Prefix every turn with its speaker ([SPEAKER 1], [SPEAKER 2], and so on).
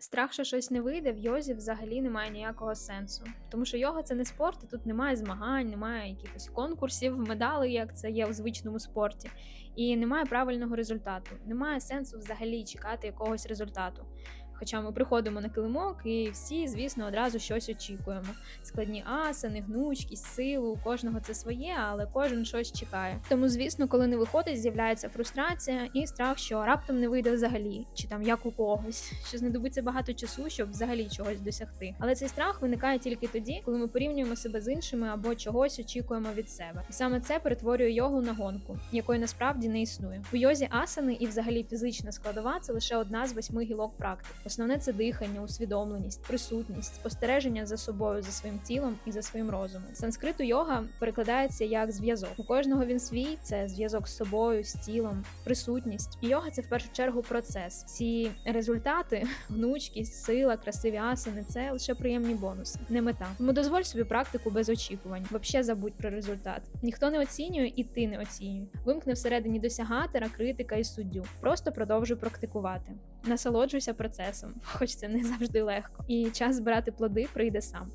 [SPEAKER 1] Страх, що щось не вийде, в йозі взагалі немає ніякого сенсу. Тому що йога це не спорт, і тут немає змагань, немає якихось конкурсів, медалей, як це є у звичному спорті, і немає правильного результату. Немає сенсу взагалі чекати якогось результату. Хоча ми приходимо на килимок і всі, звісно, одразу щось очікуємо. Складні асани, гнучкість, силу, у кожного це своє, але кожен щось чекає. Тому, звісно, коли не виходить, з'являється фрустрація і страх, що раптом не вийде взагалі, чи там як у когось, що знадобиться багато часу, щоб взагалі чогось досягти. Але цей страх виникає тільки тоді, коли ми порівнюємо себе з іншими або чогось очікуємо від себе. І саме це перетворює йогу на гонку, якої насправді не існує. У йозі асани і взагалі фізична складова це лише одна з восьми гілок практик. Основне це дихання, усвідомленість, присутність, спостереження за собою, за своїм тілом і за своїм розумом. Санскриту йога перекладається як зв'язок. У кожного він свій це зв'язок з собою, з тілом, присутність. Йога це в першу чергу процес. Ці результати, гнучкість, сила, красиві асани це лише приємні бонуси, не мета. Тому дозволь собі практику без очікувань. Вообще забудь про результат. Ніхто не оцінює, і ти не оцінюй. Вимкни всередині досягатора, критика і суддю. Просто продовжуй практикувати. Насолоджуйся процесом, хоч це не завжди легко. І час збирати плоди прийде сам.